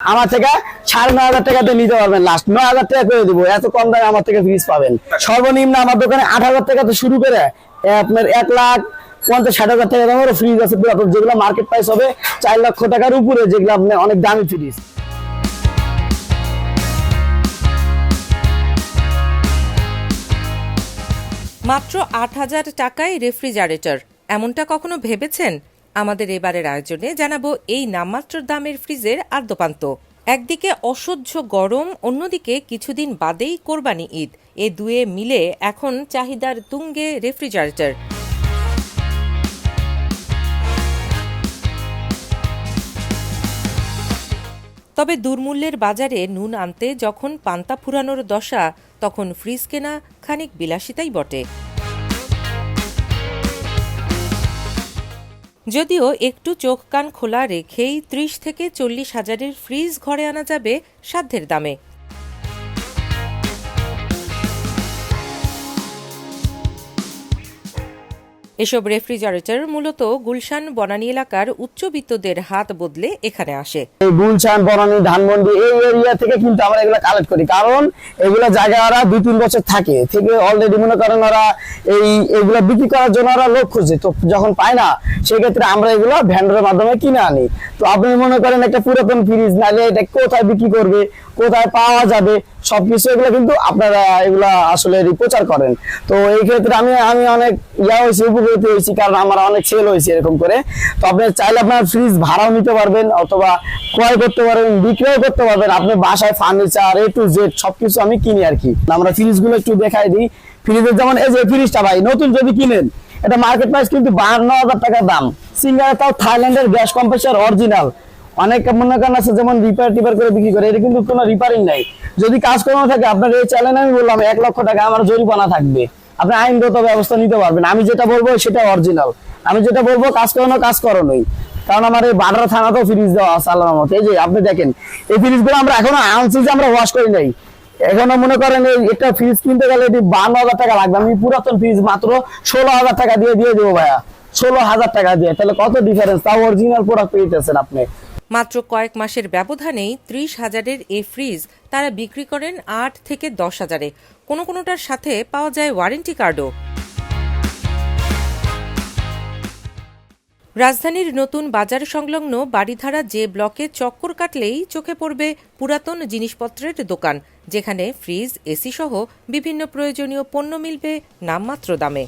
আমার থেকে সাড়ে নয় হাজার টাকাতে নিতে পারবেন লাস্ট নয় হাজার টাকা করে দিব, এত কম দামে আমার থেকে ফ্রিজ পাবেন। সর্বনিম্ন আমার দোকানে আট হাজার টাকা তো শুরু করে আপনার এক লাখ পঞ্চাশ ষাট হাজার টাকা দামেরও ফ্রিজ আছে যেগুলো মার্কেট প্রাইস হবে, চার লক্ষ টাকার উপরে যেগুলো আপনার অনেক দামি ফ্রিজ মাত্র আট হাজার টাকায় রেফ্রিজারেটর এমনটা কখনো ভেবেছেন? আমাদের এবারের আয়োজনে জানাব এই নামমাত্র দামের ফ্রিজের আদ্যপান্ত। একদিকে অসহ্য গরম, অন্যদিকে কিছুদিন বাদেই কোরবানি ঈদ। এ দুয়ে মিলে এখন চাহিদার তুঙ্গে রেফ্রিজারেটর। তবে দুর্মূল্যের বাজারে নুন আনতে যখন পান্তা ফুরানোর দশা, তখন ফ্রিজ কেনা খানিক বিলাসিতাই বটে। যদিও একটু চোখ কান খোলা রেখেই ত্রিশ থেকে চল্লিশ হাজারের ফ্রিজ ঘরে আনা যাবে সাধ্যের দামে। এসব রেফ্রিজারেটর মূলত গুলশান বনানী এলাকার উচ্চবিত্তদের হাত বদলে এখানে আসে। গুলশান বনানী ধানমন্ডি এই এরিয়া থেকে কিন্তু আমরা এগুলো কালেক্ট করি। কারণ এগুলো জায়গা ওরা দুই তিন বছর থাকে। থেকে অলরেডি মনে করেন ওরা এই এগুলো বিক্রি করার জন্য ওরা লোক খুঁজে। তো যখন পায় না, সেক্ষেত্রে আমরা এগুলো ভ্যান্ডারের মাধ্যমে কিনে আনি। তো আপনি মনে করেন একটা পুরাতন ফ্রিজ নাহলে এটা কোথায় বিক্রি করবে? কোথায় পাওয়া যাবে? সবকিছু এগুলো কিন্তু আপনারা এগুলা আসলে প্রচার করেন। তো এই ক্ষেত্রে আমি আমি অনেক ইয়া হয়েছি, উপকৃত হয়েছি, কারণ আমার অনেক সেল হয়েছে এরকম করে। তো আপনি চাইলে আপনার ফ্রিজ ভাড়াও নিতে পারবেন, অথবা ক্রয় করতে পারবেন বিক্রয় করতে পারবেন। আপনি বাসায় ফার্নিচার এ টু জেড সবকিছু আমি কিনি আর কি। আমরা ফ্রিজগুলো একটু দেখাই দিই। ফ্রিজের যেমন এই যে ফ্রিজটা ভাই, নতুন যদি কিনেন, এটা মার্কেট প্রাইস কিন্তু বাহান্ন হাজার টাকা দাম। সিঙ্গার তাও থাইল্যান্ডের গ্যাস কম্প্রেসার অরিজিনাল অনেক করেন আছে যেমন রিপেয়ার টিপার করে বিক্রি করে, এটা কিন্তু কোনো রিপেয়ারিং নাই। যদি কাজ করানো থাকে, আপনার এই চ্যালেঞ্জ আমি বললাম, এক লক্ষ টাকা আমার জরিমানা থাকবে। আপনি আইনগত ব্যবস্থা নিতে পারবেন। আমি যেটা বলব, সেটা অরিজিনাল আমি যেটা বলব, কাজ করানো, কাজ করানোই। কারণ আমার এই বাডারা থানাতেও ফ্রিজ দেওয়া আছে, আল্লাহর মতো এই যে, আপনি দেখেন, এই ফ্রিজগুলো আমরা এখনও আনছি যে আমরা ওয়াশ করি নাই। এখনও মনে করেন এই একটা ফ্রিজ কিনতে গেলে এটি বান্ন হাজার টাকা লাগবে। আমি পুরাতন ফ্রিজ মাত্র ষোলো হাজার টাকা দিয়ে দিয়ে দেবো ভাইয়া। ষোলো হাজার টাকা দিয়ে। তাহলে কত ডিফারেন্স তাও অরিজিনাল প্রোডাক্ট পেয়েছেন আপনি। মাত্র কয়েক মাসের ব্যবধানেই ত্রিশ হাজারের এ ফ্রিজ তারা বিক্রি করেন আট থেকে দশ হাজারে। কোনো কোনোটার সাথে পাওয়া যায় ওয়ারেন্টি কার্ডও। রাজধানীর নতুন বাজার সংলগ্ন বাড়িধারা যে ব্লকে চক্কর কাটলেই চোখে পড়বে পুরাতন জিনিসপত্রের দোকান, যেখানে ফ্রিজ, এসি সহ বিভিন্ন প্রয়োজনীয় পণ্য মিলবে নামমাত্র দামে।